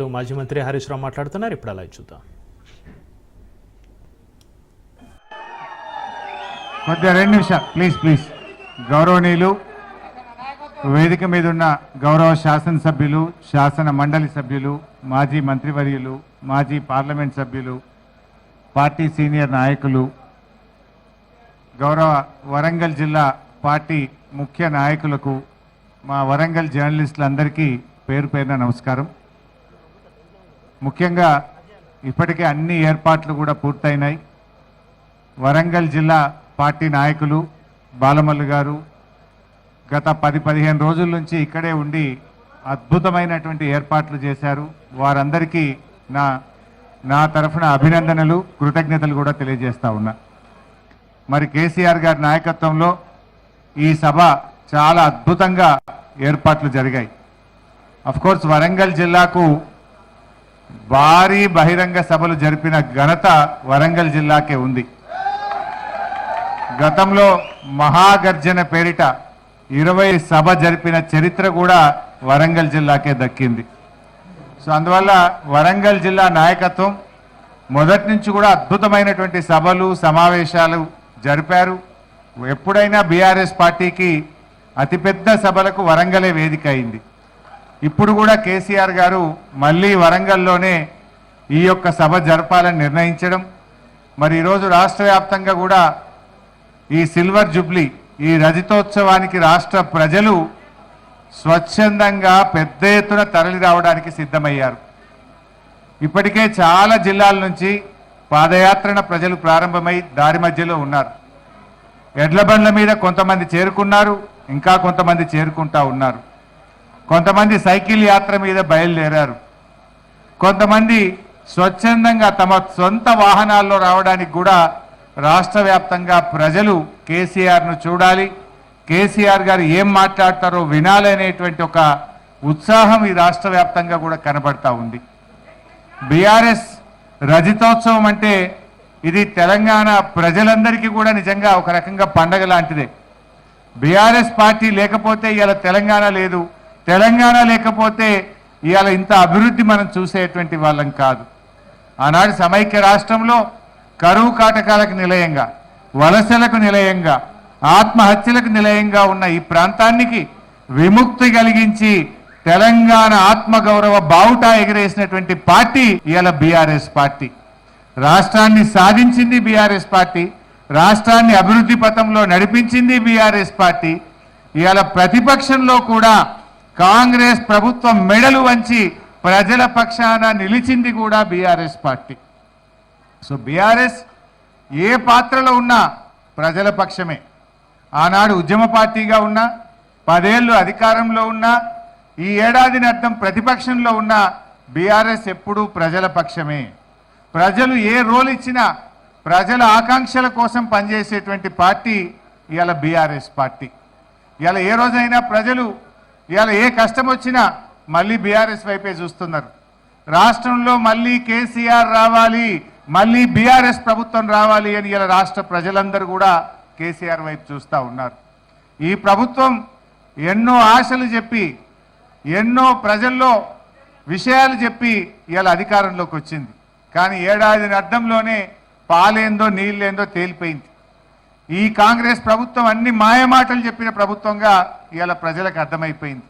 తో మాజీ మంత్రి హరీష్ రావు మాట్లాడుతున్నారు. ఇప్పుడు అలా చూద్దాం. కొద్దిగా రెండు నిమిషాలు. Please please. గౌరవనీయులు వేదిక మీద ఉన్న గౌరవ శాసనసభ్యులు శాసన మండలి సభ్యులు మాజీ మంత్రివర్యులు మాజీ పార్లమెంట్ సభ్యులు పార్టీ సీనియర్ నాయకులు గౌరవ వరంగల్ జిల్లా పార్టీ ముఖ్య నాయకులకు మా వరంగల్ జర్నలిస్టులందరికీ పేరు పేరున నమస్కారం. ముఖ్యంగా ఇప్పటికే అన్ని ఏర్పాట్లు కూడా పూర్తయినాయి. వరంగల్ జిల్లా పార్టీ నాయకులు బాలమల్లు గారు గత పది పదిహేను రోజుల నుంచి ఇక్కడే ఉండి అద్భుతమైనటువంటి ఏర్పాట్లు చేశారు. వారందరికీ నా నా తరఫున అభినందనలు కృతజ్ఞతలు కూడా తెలియజేస్తా ఉన్నా. మరి కేసీఆర్ గారి నాయకత్వంలో ఈ సభ చాలా అద్భుతంగా ఏర్పాట్లు జరిగాయి. కోర్స్ వరంగల్ జిల్లాకు భారీ బహిరంగ సభలు జరిపిన ఘనత వరంగల్ జిల్లాకే ఉంది. గతంలో మహాగర్జన పేరిట ఇరవై సభ జరిపిన చరిత్ర కూడా వరంగల్ జిల్లాకే దక్కింది. సో అందువల్ల వరంగల్ జిల్లా నాయకత్వం మొదటి నుంచి కూడా అద్భుతమైనటువంటి సభలు సమావేశాలు జరిపారు. ఎప్పుడైనా బీఆర్ఎస్ పార్టీకి అతిపెద్ద సభలకు వరంగలే వేదిక అయింది. ఇప్పుడు కూడా కేసీఆర్ గారు మళ్ళీ వరంగల్లోనే ఈ యొక్క సభ జరపాలని నిర్ణయించడం మరి ఈరోజు రాష్ట్ర వ్యాప్తంగా కూడా ఈ సిల్వర్ జూబ్లీ ఈ రజతోత్సవానికి రాష్ట్ర ప్రజలు స్వచ్ఛందంగా పెద్ద ఎత్తున తరలి రావడానికి సిద్ధమయ్యారు. ఇప్పటికే చాలా జిల్లాల నుంచి పాదయాత్రన ప్రజలు ప్రారంభమై దారి మధ్యలో ఉన్నారు. ఎడ్ల బండ్ల మీద కొంతమంది చేరుకున్నారు ఇంకా కొంతమంది చేరుకుంటా ఉన్నారు. కొంతమంది సైకిల్ యాత్ర మీద బయలుదేరారు. కొంతమంది స్వచ్ఛందంగా తమ సొంత వాహనాల్లో రావడానికి కూడా రాష్ట్ర వ్యాప్తంగా ప్రజలు కేసీఆర్ను చూడాలి. కేసీఆర్ గారు ఏం మాట్లాడతారో వినాలనేటువంటి ఒక ఉత్సాహం ఈ రాష్ట్ర వ్యాప్తంగా కూడా కనబడతా ఉంది. బీఆర్ఎస్ రజతోత్సవం అంటే ఇది తెలంగాణ ప్రజలందరికీ కూడా నిజంగా ఒక రకంగా పండగ లాంటిదే. బీఆర్ఎస్ పార్టీ లేకపోతే ఇలా తెలంగాణ లేదు. తెలంగాణ లేకపోతే ఇవాళ ఇంత అభివృద్ధి మనం చూసేటువంటి వాళ్ళం కాదు. ఆనాడు సమైక్య రాష్ట్రంలో కరువు కాటకాలకు నిలయంగా వలసలకు నిలయంగా ఆత్మహత్యలకు నిలయంగా ఉన్న ఈ ప్రాంతానికి విముక్తి కలిగించి తెలంగాణ ఆత్మగౌరవ బావుటా ఎగిరేసినటువంటి పార్టీ ఇవాళ బీఆర్ఎస్ పార్టీ. రాష్ట్రాన్ని సాధించింది బీఆర్ఎస్ పార్టీ రాష్ట్రాన్ని అభివృద్ధి పథంలో నడిపించింది బీఆర్ఎస్ పార్టీ. ఇవాళ ప్రతిపక్షంలో కూడా కాంగ్రెస్ ప్రభుత్వం మెడలు వంచి ప్రజల పక్షాన నిలిచింది కూడా బీఆర్ఎస్ పార్టీ. సో బీఆర్ఎస్ ఏ పాత్రలో ఉన్నా ప్రజల పక్షమే. ఆనాడు ఉద్యమ పార్టీగా ఉన్నా పదేళ్ళు అధికారంలో ఉన్నా ఈ ఏడాదిని అర్థం ప్రతిపక్షంలో ఉన్న బీఆర్ఎస్ ఎప్పుడూ ప్రజల పక్షమే. ప్రజలు ఏ రోల్ ఇచ్చినా ప్రజల ఆకాంక్షల కోసం పనిచేసేటువంటి పార్టీ ఇవాళ బీఆర్ఎస్ పార్టీ. ఇవాళ ఏ రోజైనా ప్రజలు ఇవాళ ఏ కష్టం వచ్చినా మళ్ళీ బీఆర్ఎస్ వైపే చూస్తున్నారు. రాష్ట్రంలో మళ్ళీ కేసీఆర్ రావాలి మళ్ళీ బీఆర్ఎస్ ప్రభుత్వం రావాలి అని ఇలా రాష్ట్ర ప్రజలందరూ కూడా కేసీఆర్ వైపు చూస్తూ ఉన్నారు. ఈ ప్రభుత్వం ఎన్నో ఆశలు చెప్పి ఎన్నో ప్రజల్లో విషయాలు చెప్పి ఇలా అధికారంలోకి వచ్చింది. కానీ ఏడాది అర్థంలోనే పాలేందో నీళ్ళేందో తేలిపోయింది. ఈ కాంగ్రెస్ ప్రభుత్వం అన్ని మాయమాటలు చెప్పిన ప్రభుత్వంగా ఇవాళ ప్రజలకు అర్థమైపోయింది.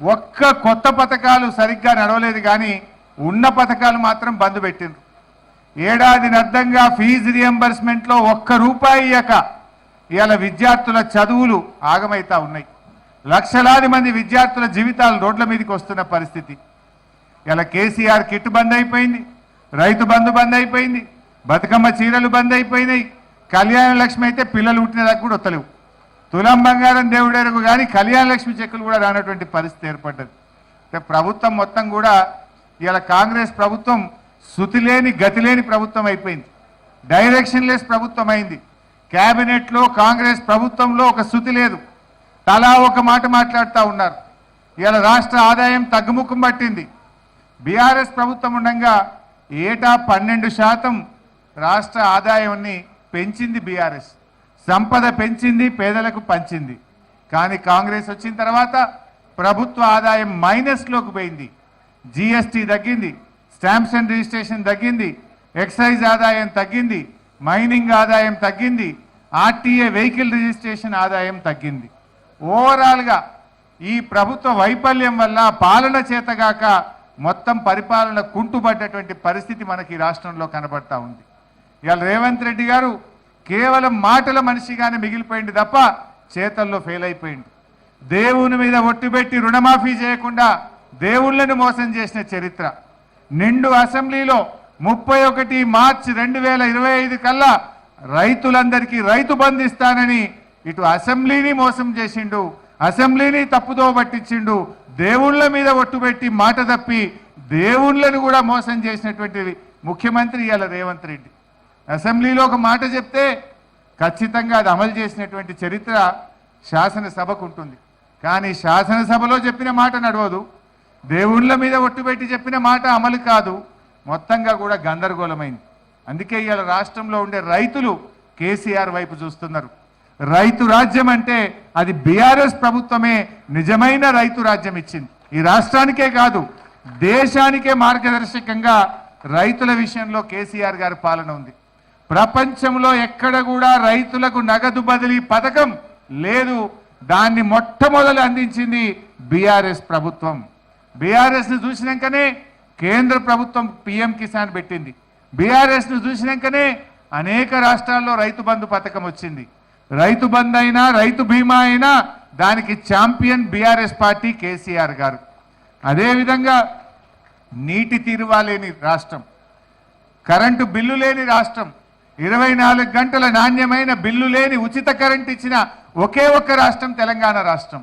ఒక్క కొత్త పథకాలు సరిగ్గా నడవలేదు కానీ ఉన్న పథకాలు మాత్రం బంద్ పెట్టిండ్రు. ఏడాది అర్థంగా ఫీజు రియంబర్స్మెంట్లో ఒక్క రూపాయి ఇయ్యక ఇవాళ విద్యార్థుల చదువులు ఆగమైతా ఉన్నాయి. లక్షలాది మంది విద్యార్థుల జీవితాలు రోడ్ల మీదకి వస్తున్న పరిస్థితి. ఇలా కేసీఆర్ కిట్ బంద్ అయిపోయింది రైతు బంధు బంద్ అయిపోయింది బతుకమ్మ చీరలు బంద్ అయిపోయినాయి. కళ్యాణ లక్ష్మి అయితే పిల్లలు పుట్టినదాకా కూడా వస్తలేవు తులం బంగారం దేవుడేరకు కానీ కళ్యాణ లక్ష్మి చెక్కులు కూడా రానటువంటి పరిస్థితి ఏర్పడ్డది. అంటే ప్రభుత్వం మొత్తం కూడా ఇలా కాంగ్రెస్ ప్రభుత్వం శృతి లేని గతి లేని ప్రభుత్వం అయిపోయింది. డైరెక్షన్ లెస్ ప్రభుత్వం అయింది. క్యాబినెట్లో కాంగ్రెస్ ప్రభుత్వంలో ఒక శృతి లేదు. తలా ఒక మాట మాట్లాడుతూ ఉన్నారు. ఇలా రాష్ట్ర ఆదాయం తగ్గుముఖం పట్టింది. బీఆర్ఎస్ ప్రభుత్వం ఉండగా ఏటా పన్నెండు శాతం రాష్ట్ర ఆదాయాన్ని పెంచింది బీఆర్ఎస్. సంపద పెంచింది పేదలకు పంచింది. కానీ కాంగ్రెస్ వచ్చిన తర్వాత ప్రభుత్వ ఆదాయం మైనస్లోకి పోయింది. జిఎస్టీ తగ్గింది స్టాంప్స్ అండ్ రిజిస్ట్రేషన్ తగ్గింది ఎక్సైజ్ ఆదాయం తగ్గింది మైనింగ్ ఆదాయం తగ్గింది ఆర్టీఏ వెహికల్ రిజిస్ట్రేషన్ ఆదాయం తగ్గింది. ఓవరాల్గా ఈ ప్రభుత్వ వైఫల్యం వల్ల పాలన చేతగాక మొత్తం పరిపాలన కుంటుపడ్డటువంటి పరిస్థితి మనకి రాష్ట్రంలో కనబడతా ఉంది. ఇవాళ రేవంత్ రెడ్డి గారు కేవలం మాటల మనిషిగానే మిగిలిపోయింది తప్ప చేతల్లో ఫెయిల్ అయిపోయింది. దేవుని మీద ఒట్టుబెట్టి రుణమాఫీ చేయకుండా దేవుళ్ళను మోసం చేసిన చరిత్ర. నిండు అసెంబ్లీలో ముప్పై ఒకటి మార్చి రెండు వేల ఇరవై ఐదు కల్లా రైతులందరికీ రైతు బంధిస్తానని ఇటు అసెంబ్లీని మోసం చేసిండు అసెంబ్లీని తప్పుదో పట్టించిండు దేవుళ్ళ మీద ఒట్టుబెట్టి మాట తప్పి దేవుళ్ళను కూడా మోసం చేసినటువంటి ముఖ్యమంత్రి ఇవాళ రేవంత్ రెడ్డి. అసెంబ్లీలో ఒక మాట చెప్తే ఖచ్చితంగా అది అమలు చేసినటువంటి చరిత్ర శాసనసభకు ఉంటుంది. కానీ శాసనసభలో చెప్పిన మాట నడవదు. దేవుళ్ళ మీద ఒట్టుపెట్టి చెప్పిన మాట అమలు కాదు. మొత్తంగా కూడా గందరగోళమైంది. అందుకే ఇవాళ రాష్ట్రంలో ఉండే రైతులు కేసీఆర్ వైపు చూస్తున్నారు. రైతు రాజ్యం అంటే అది బీఆర్ఎస్ ప్రభుత్వమే నిజమైన రైతు రాజ్యం ఇచ్చింది. ఈ రాష్ట్రానికే కాదు దేశానికే మార్గదర్శకంగా రైతుల విషయంలో కేసీఆర్ గారి పాలన ఉంది. ప్రపంచంలో ఎక్కడ కూడా రైతులకు నగదు బదిలీ పథకం లేదు. దాన్ని మొట్టమొదలు అందించింది బీఆర్ఎస్ ప్రభుత్వం. బీఆర్ఎస్ను చూసినాకనే కేంద్ర ప్రభుత్వం పిఎం కిసాన్ పెట్టింది. బీఆర్ఎస్ని చూసినాకనే అనేక రాష్ట్రాల్లో రైతు బంధు పథకం వచ్చింది. రైతు బంధు అయినా రైతు బీమా అయినా దానికి ఛాంపియన్ బీఆర్ఎస్ పార్టీ కేసీఆర్ గారు. అదేవిధంగా నీటి తీరువా లేని రాష్ట్రం కరెంటు బిల్లు లేని రాష్ట్రం ఇరవై నాలుగు గంటల నాణ్యమైన బిల్లు లేని ఉచిత కరెంట్ ఇచ్చిన ఒకే ఒక్క రాష్ట్రం తెలంగాణ రాష్ట్రం.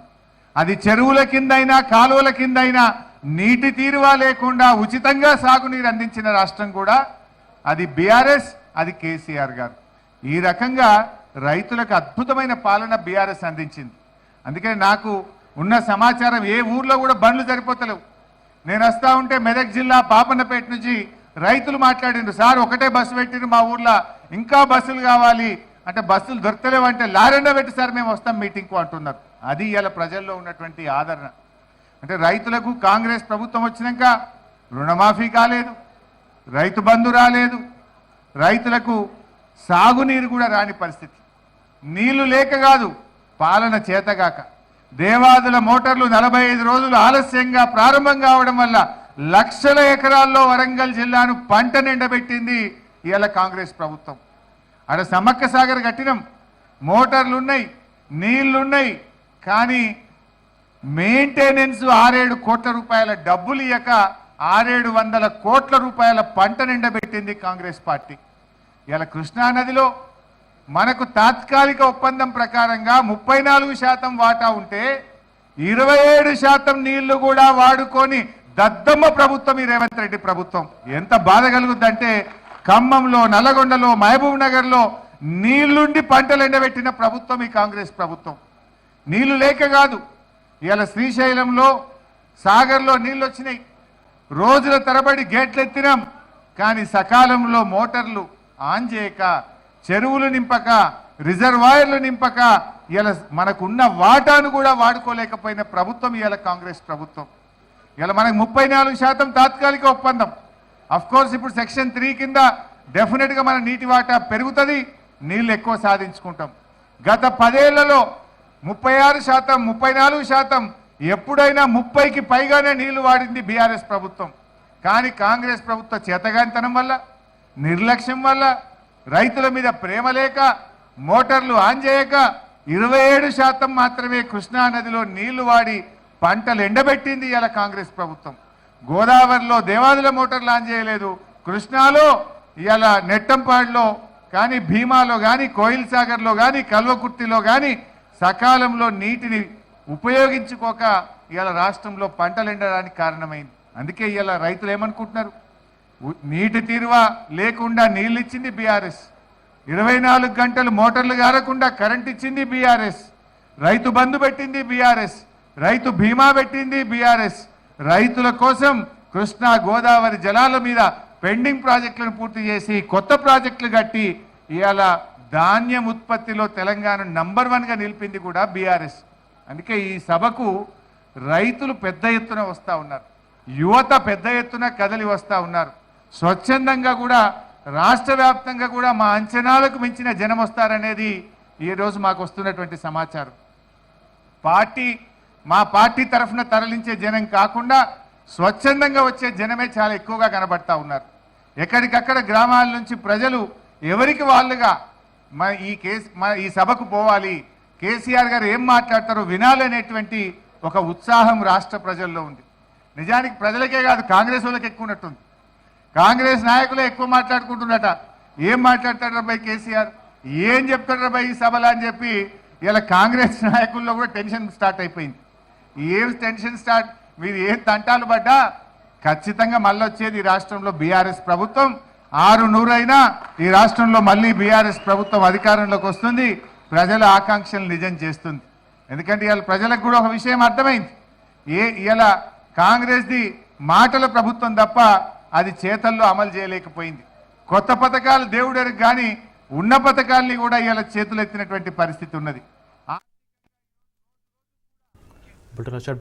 అది చెరువుల కిందైనా కాలువల కిందైనా నీటి తీరువా లేకుండా ఉచితంగా సాగునీరు అందించిన రాష్ట్రం కూడా అది బీఆర్ఎస్ అది కేసీఆర్ గారు. ఈ రకంగా రైతులకు అద్భుతమైన పాలన బీఆర్ఎస్ అందించింది. అందుకని నాకు ఉన్న సమాచారం ఏ ఊర్లో కూడా బండ్లు సరిపోతలేవు. నేను వస్తా ఉంటే మెదక్ జిల్లా పాపన్నపేట నుంచి రైతులు మాట్లాడిండ్రు సార్ ఒకటే బస్సు పెట్టిండ్రు మా ఊర్లో ఇంకా బస్సులు కావాలి. అంటే బస్సులు దొరకలేవు అంటే లారెండో పెట్టి సార్ మేము వస్తాం మీటింగ్కు అంటున్నారు. అది ఇలా ప్రజల్లో ఉన్నటువంటి ఆదరణ. అంటే రైతులకు కాంగ్రెస్ ప్రభుత్వం వచ్చినాక రుణమాఫీ కాలేదు. రైతు బంధు రాలేదు. రైతులకు సాగునీరు కూడా రాని పరిస్థితి. నీళ్ళు లేక కాదు పాలన చేతగాక. దేవాదుల మోటార్లు నలభై ఐదు రోజులు ఆలస్యంగా ప్రారంభం కావడం వల్ల లక్షల ఎకరాల్లో వరంగల్ జిల్లాను పంట నిండబెట్టింది ఇవాళ కాంగ్రెస్ ప్రభుత్వం. అక్కడ సమ్మక్క సాగర్ కట్టినం. మోటార్లున్నాయి నీళ్ళున్నాయి కానీ మెయింటెనెన్స్ ఆరేడు కోట్ల రూపాయల డబ్బులు ఇయ్యక ఆరేడు వందల కోట్ల రూపాయల పంట నిండబెట్టింది కాంగ్రెస్ పార్టీ. ఇలా కృష్ణానదిలో మనకు తాత్కాలిక ఒప్పందం ప్రకారంగా ముప్పై నాలుగు శాతం వాటా ఉంటే ఇరవై ఏడు శాతం నీళ్ళు కూడా వాడుకొని దద్దమ్మ ప్రభుత్వం ఈ రేవంత్ రెడ్డి ప్రభుత్వం. ఎంత బాధ కలుగుద్దంటే ఖమ్మంలో నల్లగొండలో మహబూబ్ నగర్లో నీళ్ళుండి పంటలు ఎండబెట్టిన ప్రభుత్వం ఈ కాంగ్రెస్ ప్రభుత్వం. నీళ్ళు లేక కాదు ఇవాళ శ్రీశైలంలో సాగర్లో నీళ్ళు వచ్చినాయి రోజుల తరబడి గేట్లు ఎత్తినాం కానీ సకాలంలో మోటార్లు ఆన్ చేయక చెరువులు నింపక రిజర్వాయర్లు నింపక ఇలా మనకున్న వాటాను కూడా వాడుకోలేకపోయిన ప్రభుత్వం ఇవాళ కాంగ్రెస్ ప్రభుత్వం. ఇలా మనకు ముప్పై నాలుగు శాతం తాత్కాలిక ఒప్పందం. కోర్స్ ఇప్పుడు సెక్షన్ త్రీ కింద డెఫినెట్గా మన నీటి వాటా పెరుగుతుంది నీళ్ళు ఎక్కువ సాధించుకుంటాం. గత పదేళ్ళలో ముప్పై ఆరు శాతం ముప్పై నాలుగు శాతం ఎప్పుడైనా ముప్పైకి పైగానే నీళ్ళు వాడింది బీఆర్ఎస్ ప్రభుత్వం. కానీ కాంగ్రెస్ ప్రభుత్వ చేతగానితనం వల్ల నిర్లక్ష్యం వల్ల రైతుల మీద ప్రేమ లేక మోటార్లు ఆన్ చేయక ఇరవై ఏడు శాతం మాత్రమే కృష్ణా నదిలో నీళ్ళు వాడి పంటలు ఎండబెట్టింది ఇలా కాంగ్రెస్ ప్రభుత్వం. గోదావరిలో దేవాదుల మోటార్ లాంచ్ చేయలేదు. కృష్ణాలో ఇలా నెట్టంపాడులో కానీ భీమాలో కానీ కోయిల్ సాగర్లో కానీ కల్వకుర్తిలో కానీ సకాలంలో నీటిని ఉపయోగించుకోక ఇవాళ రాష్ట్రంలో పంటలు ఎండడానికి కారణమైంది. అందుకే ఇవాళ రైతులు ఏమనుకుంటున్నారు? నీటి తీరువా లేకుండా నీళ్ళు ఇచ్చింది బీఆర్ఎస్. ఇరవై నాలుగు గంటలు మోటార్లు గారకుండా కరెంట్ ఇచ్చింది బీఆర్ఎస్. రైతు బంధు పెట్టింది బీఆర్ఎస్. రైతు బీమా పెట్టింది బీఆర్ఎస్. రైతుల కోసం కృష్ణా గోదావరి జలాల మీద పెండింగ్ ప్రాజెక్టులను పూర్తి చేసి కొత్త ప్రాజెక్టులు కట్టి ఇవాళ ధాన్యం ఉత్పత్తిలో తెలంగాణ నంబర్ వన్గా నిలిపింది కూడా బీఆర్ఎస్. అందుకే ఈ సభకు రైతులు పెద్ద ఎత్తున వస్తూ ఉన్నారు. యువత పెద్ద ఎత్తున కదలి వస్తూ ఉన్నారు. స్వచ్ఛందంగా కూడా రాష్ట్ర వ్యాప్తంగా కూడా మా అంచనాలకు మించిన జనం వస్తారనేది ఈరోజు మాకు వస్తున్నటువంటి సమాచారం. పార్టీ మా పార్టీ తరఫున తరలించే జనం కాకుండా స్వచ్ఛందంగా వచ్చే జనమే చాలా ఎక్కువగా కనబడతా ఉన్నారు. ఎక్కడికక్కడ గ్రామాల నుంచి ప్రజలు ఎవరికి వాళ్ళుగా మన ఈ కేసు మన ఈ సభకు పోవాలి కేసీఆర్ గారు ఏం మాట్లాడతారో వినాలనేటువంటి ఒక ఉత్సాహం రాష్ట్ర ప్రజల్లో ఉంది. నిజానికి ప్రజలకే కాదు కాంగ్రెస్ వాళ్ళకి ఎక్కువ ఉన్నట్టుంది. కాంగ్రెస్ నాయకులే ఎక్కువ మాట్లాడుకుంటున్నట. ఏం మాట్లాడతాడు బై కేసీఆర్? ఏం చెప్తాడు రాబాయ్ ఈ సభలో అని చెప్పి ఇలా కాంగ్రెస్ నాయకుల్లో కూడా టెన్షన్ స్టార్ట్ అయిపోయింది. ఏం టెన్షన్ స్టార్ట్ మీరు ఏం తంటాలు పడ్డా? ఖచ్చితంగా మళ్ళీ వచ్చేది ఈ రాష్ట్రంలో బీఆర్ఎస్ ప్రభుత్వం. ఆరు నూరైనా ఈ రాష్ట్రంలో మళ్ళీ బీఆర్ఎస్ ప్రభుత్వం అధికారంలోకి వస్తుంది. ప్రజల ఆకాంక్షలు నిజం చేస్తుంది. ఎందుకంటే ఇవాళ ప్రజలకు కూడా ఒక విషయం అర్థమైంది. ఏ ఇలా కాంగ్రెస్ది మాటల ప్రభుత్వం తప్ప అది చేతల్లో అమలు చేయలేకపోయింది. కొత్త పథకాలు దేవుడెరకు కానీ ఉన్న పథకాల్ని కూడా ఇలా చేతులెత్తినటువంటి పరిస్థితి ఉన్నది. Bolton Orchard